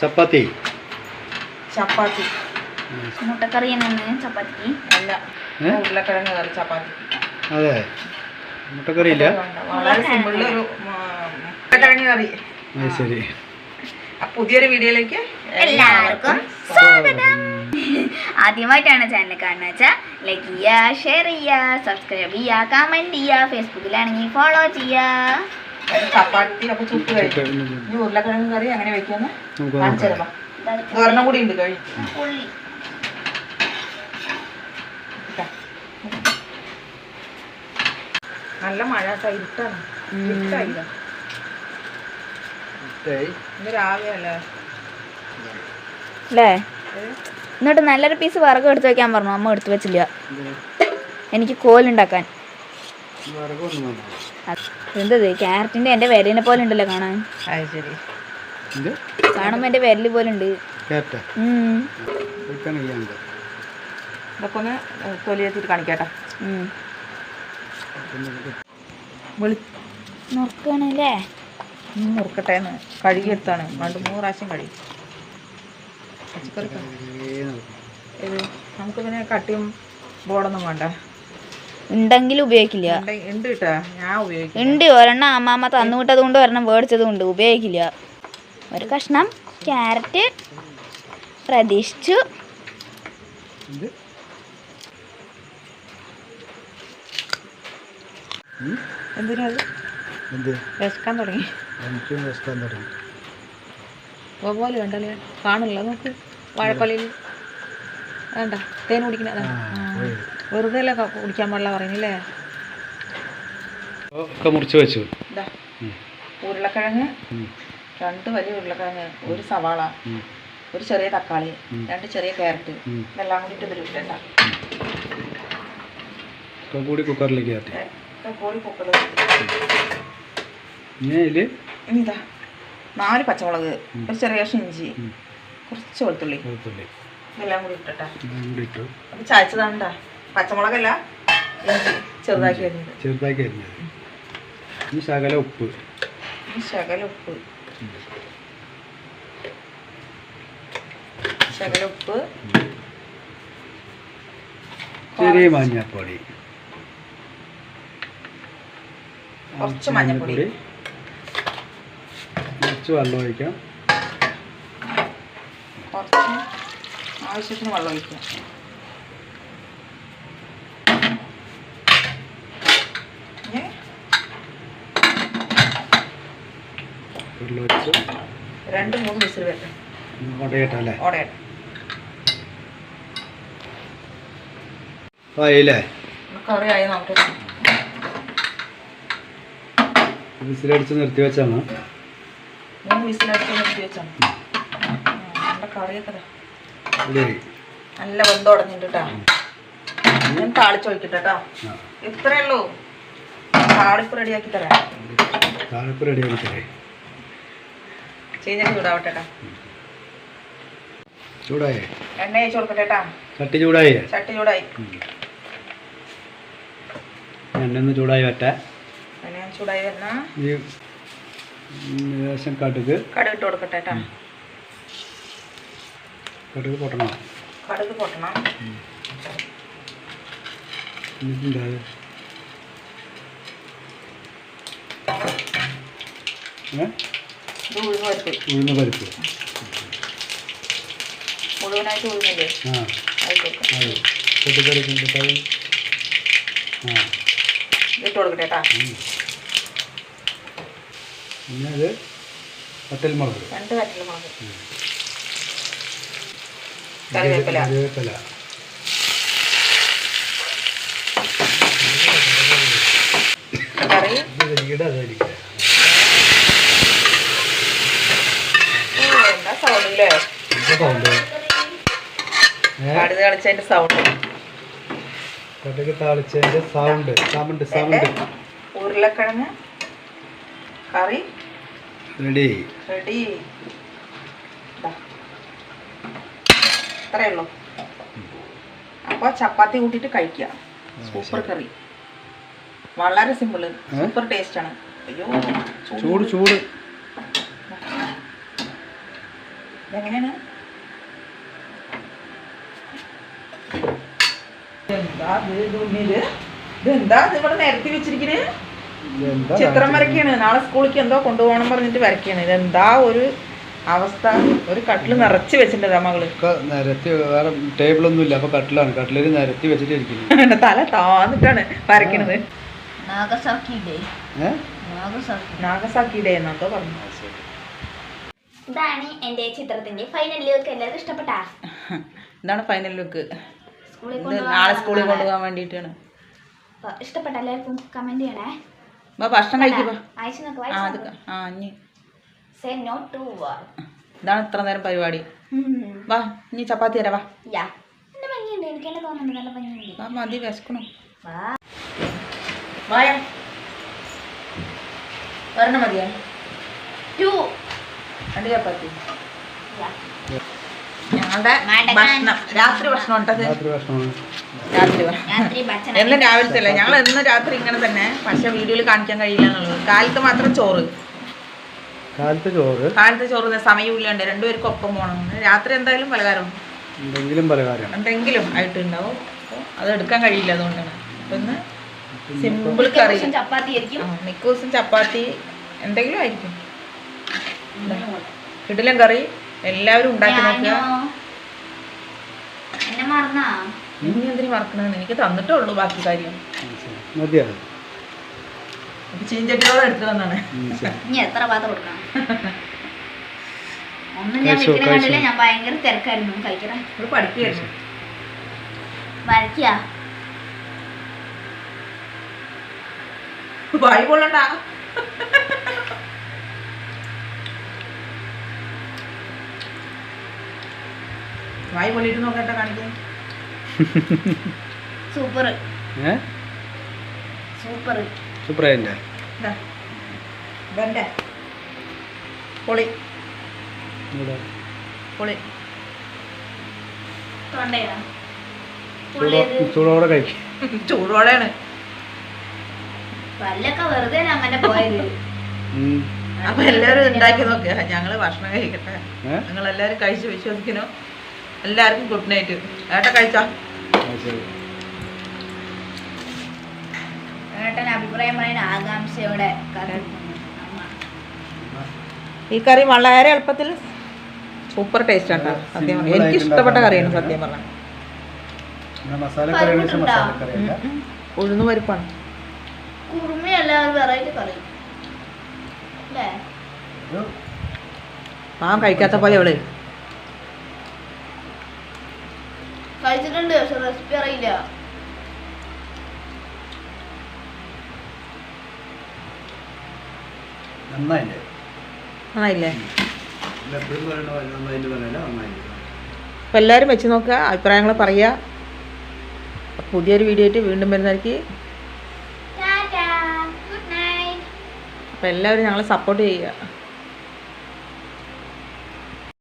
ചപ്പാത്തി. ചപ്പാത്തി. മുട്ടക്കറി ചപ്പാത്തി. അല്ല? ഉരുളക്കിഴങ്ങ് കറി ചപ്പാത്തി. അതെ. മുട്ടക്കറി ഇല്ല മുട്ടക്കിഴങ്ങ് കറി. ശരി. പുതിയൊരു വീഡിയോയിലേക്ക് എല്ലാവർക്കും സ്വാഗതം. ആദ്യമായിട്ടാണ് ചാനൽ കാണുന്നത് വെച്ചാൽ ലൈക്ക് ചെയ്യുക ഷെയർ ചെയ്യുക സബ്സ്ക്രൈബ് ചെയ്യുക കമന്റ് ചെയ്യുക ഫേസ്ബുക്കിലാണെങ്കിൽ ഫോളോ ചെയ്യുക ചുട്ട് കഴിക്കും. ഉരുളക്കിഴങ്ങ് കറി ഒരെണ്ണം കൂടി ഉണ്ട് കഴി നല്ല മഴ ഇരുട്ടാണ്. ഇരുട്ടായില്ല? ഏയ്. ഇന്ന് രാവിലെ അല്ലേ അല്ലേ എന്നിട്ട് നല്ലൊരു പീസ് വിറക് എടുത്ത് വെക്കാൻ പറഞ്ഞു. അമ്മ എടുത്തു വെച്ചില്ല. എനിക്ക് കോലുണ്ടാക്കാൻ. എന്തത് ക്യാരറ്റിന്റെ എന്റെ വിരലിനെ പോലെ ഉണ്ടല്ലോ കാണാൻ. കാണുമ്പോ എന്റെ വിരൽ പോലെ ഉണ്ട്. നുറുക്കാണല്ലേ? മുറുക്കട്ടെ കഴുകിയെടുത്താണ്. രണ്ട് മൂന്ന് പ്രാവശ്യം കഴുകി. പച്ചക്കറി നമുക്ക് പിന്നെ കട്ടിയും ബോർഡൊന്നും വേണ്ട. ഉണ്ടെങ്കിൽ ഉപയോഗിക്കില്ല. ഉണ്ട് ഞാൻ ഉപയോഗിക്കും ഉണ്ട് ഒരെണ്ണം അമ്മാമ്മ തന്നു വിട്ടത് കൊണ്ട് ഒരെണ്ണം മേടിച്ചത് കൊണ്ട് ഉപയോഗിക്കില്ല. ഒരു കഷ്ണം ക്യാരറ്റ് പ്രതീക്ഷിച്ചു. ഇത് എന്തിനാ അത്? എന്ത്? വിശക്കാൻ തുടങ്ങി. എനിക്കും വിശക്കാൻ തുടങ്ങി. പോലെ വേണ്ടല്ലേ കാണില്ല നോക്ക്. വാഴപ്പള്ളിയിൽ വേണ്ട. തേൻ പോയി. വെറുതെ അല്ലേ കുടിക്കാൻ പാടില്ല പറയുന്നില്ലേ മുറിച്ച് വെച്ചു. ഉരുളക്കിഴങ്ങ് രണ്ട് വലിയ ഉരുളക്കിഴങ്ങ് ഒരു സവാള. ഒരു ചെറിയ തക്കാളി രണ്ട് ചെറിയ ക്യാരറ്റ്. എല്ലാം ഇതെല്ലാം കൂടിയിട്ട് ഇതിൽ ഇട്ടേണ്ട കൂടി കുക്കറിലേക്ക് ഇനി ഇതാ. നാല് പച്ചമുളക് ഒരു ചെറിയ കഷ്ണം ഇഞ്ചി. കുറച്ച് വെളുത്തുള്ളി. വെളുത്തുള്ളി. ഇതെല്ലാം കൂടി ഇട്ടട്ടാ. അത് ചായച്ചതാണ്ടാ. പച്ചമുളകല്ല ചെറുതാക്കി അരിഞ്ഞത്. ചെറുതാക്കി അരിഞ്ഞത്. ഇനി ശകല ഉപ്പ്. ഈ ശകല ഉപ്പ്. ശകല ഉപ്പ്. ചെറിയ മഞ്ഞപ്പൊടി. കുറച്ച് മഞ്ഞപ്പൊടി. കുറച്ച് വെള്ളം ഒഴിക്കാം. കുറച്ച് ആവശ്യത്തിന് വെള്ളം ഒഴിക്കുക. രണ്ട് മൂന്ന് വിസിൽ വരട്ടെ. കൊടയിട്ടല്ലേ ഓടയട്ടെ. ആയില്ലേ? കറി ആയി നോക്കട്ടെ വിസിലടിച്ച് നിർത്തി വെച്ചാണ്. മൂന്ന് വിസിലടിച്ച് നിർത്തി വെച്ചാണ്. നമ്മുടെ നല്ല വെന്ത് ഉടഞ്ഞിട്ട് കേട്ടോ ഞാൻ താളിച്ചൊഴിക്കട്ടെ കേട്ടോ ഇത്രേ ഉള്ളൂ. താളിപ്പ് റെഡിയാക്കി തരാം. ആയിട്ടേ ചീഞ്ഞ ചൂടാവട്ടെ കേട്ടോ ചൂടായേ? എണ്ണ കൊടുക്കട്ടെ കേട്ടോ ചട്ടി ചൂടായി? ചട്ടി ചൂടായി. എണ്ണ ചൂടായി എണ്ണ ചൂടായി വന്നാ ലേശം കടുക്. കടുകിട്ട് കൊടുക്കട്ടെ കേട്ടോ കടുക് പൊട്ടണം. കടുക് പൊട്ടണം. എന്നിട്ടുണ്ടാ ഏ? ഇത് ഉഴുന്ന് പരിപ്പ് മുഴുവനായിട്ട് ഉഴുന്നില്ലേ? ആ. അത്. കിട്ടാതെ ആ. ഇട്ട് കൊടുക്കട്ടെ കേട്ടോ. പിന്നെ അത് വറ്റൽമുളക്. രണ്ട് കറ്റില മുളക് കറിവേപ്പില. കറിവേപ്പില. കറി? എന്താ സൗണ്ട് കളിച്ചതിന്റെ കടുക് താളിച്ചതിന്റെ സൗണ്ട് സൗണ്ട് സൗണ്ട് ഉരുളക്കിഴങ്ങ് കറി. റെഡി റെഡി ഇത്രയേ ഉള്ളൂ. അപ്പോൾ ചപ്പാത്തി കൂട്ടിയിട്ട് കഴിക്കുക. സൂപ്പർ കറി. വളരെ സിമ്പിൾ സൂപ്പർ ടേസ്റ്റ് ആണ്. അയ്യോ ചൂട്. ചൂട് ഇതെങ്ങനെയാണ്? എന്താ ഇത്? ഇതെന്താ ഇത് ഇവിടെ നിരത്തി വെച്ചിരിക്കണേ? ചിത്രം വരയ്ക്കാണ് നാളെ സ്കൂളിലേക്ക് എന്തോ കൊണ്ടുപോകണം പറഞ്ഞിട്ട് വരയ്ക്കാണ് ഇതെന്താ ഒരു അവസ്ഥ ഒരു കട്ടിൽ നിറച്ച് വെച്ചിട്ടുണ്ട് മകൾ. നിരത്തി വേറെ ടേബിളൊന്നും ഇല്ല അപ്പൊ കട്ടിലാണ്. കട്ടിലിൽ നിരത്തി വെച്ചിട്ടിരിക്കുന്നു. തല താന്നിട്ടാണ് വരയ്ക്കണത്. നാഗസാക്കി ഡേ ഏഹ് നാഗസാക്കി നാഗസാക്കി ഡേ എന്നെന്തോ പറഞ്ഞു ഇതാണ് എന്റെ ചിത്രത്തിന്റെ ഫൈനൽ ലുക്ക് എല്ലാവർക്കും ഇഷ്ടപ്പെട്ട? ഇതാണ് ഫൈനൽ ലുക്ക് നാളെ സ്കൂളിൽ കൊണ്ടുപോകാൻ വേണ്ടിയിട്ടാണ്. ഇഷ്ടപ്പെട്ട എല്ലാവർക്കും കമന്റ് ചെയ്യണേ. ഭക്ഷണം കഴിക്കുക ആ ഇനി സേ നോ ടു ഇതാണ് ഇത്ര നേരം പരിപാടി. വാ ഇനി ചപ്പാത്തി തരാം വാ. യാ നല്ല ഭംഗിയുണ്ട്. എനിക്ക് തന്നെ തോന്നുന്നുണ്ട്. നല്ല ഭംഗിയുണ്ട്. വാ മതി വിശക്കണം. വാ. വായ. ഒരെണ്ണം മതിയോ? ടു രണ്ട് ചപ്പാത്തി. യാ ഞങ്ങളുടെ ഭക്ഷണം. രാത്രി ഭക്ഷണം ഉണ്ടത്. രാത്രി ഭക്ഷണം. എന്നും രാവിലത്തെ അല്ലേ? ഞങ്ങൾ എന്നും രാത്രി ഇങ്ങനെ തന്നെ. പക്ഷെ വീഡിയോയിൽ കാണിക്കാൻ കഴിയില്ല എന്നുള്ളത്. കാലത്ത് മാത്രം ചോറ്. കാലത്ത് ചോറ്. കാലത്ത് ചോറ് സമയമില്ലാണ്ട് രണ്ടുപേർക്കും ഒപ്പം പോകണം രാത്രി എന്തായാലും പലഹാരം. എന്തെങ്കിലും പലകാരം എന്തെങ്കിലും ആയിട്ടുണ്ടാവും. ഉണ്ടാവും അത് എടുക്കാൻ കഴിയില്ല അതുകൊണ്ടാണ്. ഒന്ന് ഇന്ന് സിമ്പിൾ കറി. ചപ്പാത്തി ആയിരിക്കും. മിക്ക ദിവസം ചപ്പാത്തി എന്തെങ്കിലും ആയിരിക്കും. കിടിലം കറി. എല്ലാവരും ഉണ്ടാക്കി നോക്കുക. ഞാനോ എന്നെ മറന്നാ? ഇനി എന്തിനു മറക്കണമെന്ന് എനിക്ക് തന്നിട്ടേ ഉള്ളൂ ബാക്കി കാര്യം. മതിയാണ് ഇത് ചീഞ്ചട്ടിയോടെ എടുത്തു വന്നാണ് ഇനി എത്ര പാത്രം കൊടുക്കണം? ഒന്നും ഞാൻ കഴിച്ചോ, ഞാൻ ഭയങ്കര തിരക്കായിരുന്നു. കഴിക്കണേ ഇത് പഠിക്കുകയായിരുന്നു. വരയ്ക്കുക വായി കൊള്ളണ്ടാ. വായി കൊള്ളിട്ട് നോക്കട്ടെ കാണിക്കാൻ സൂപ്പർ ഏ? സൂപ്പർ ഇതെന്റെ പൊളി. പൊളി. ചൂടോടെ കഴിക്കും. ചൂടോടെയാണ്. പല്ലൊക്കെ വെറുതെ അങ്ങനെ പോയത്. അപ്പൊ എല്ലാരും ഉണ്ടാക്കി നോക്കുക ഞങ്ങൾ ഭക്ഷണം കഴിക്കട്ടെ. നിങ്ങൾ എല്ലാരും കഴിച്ച് വിശ്വസിക്കണോ? എല്ലാവർക്കും ഗുഡ് നൈറ്റ്. ഏട്ടാ കഴിച്ചോ? ശരി. ഏട്ടൻ അഭിപ്രായം പറയുന്ന ആകാംക്ഷയോടെ കാത്തിരിക്കുന്നു. ഈ കറി വളരെ എളുപ്പത്തിൽ സൂപ്പർ ടേസ്റ്റ് ആണ് സത്യം എനിക്ക് ഇഷ്ടപ്പെട്ട കറിയാണ് സത്യം പറഞ്ഞാൽ. ഉഴുന്ന് പരിപ്പാണ്. ആ കഴിക്കാത്ത പോലെ അവൾ. കഴിച്ചിട്ടുണ്ട് പക്ഷെ റെസിപ്പി അറിയില്ല. നന്നായില്ലേ? നന്നായില്ലേ? അപ്പം എല്ലാവരും വെച്ച് നോക്കുക അഭിപ്രായങ്ങൾ പറയുക പുതിയൊരു വീഡിയോ ആയിട്ട് വീണ്ടും വരുന്നതായിരിക്കും. Tata good night. അപ്പം എല്ലാവരും ഞങ്ങളെ സപ്പോർട്ട് ചെയ്യുക.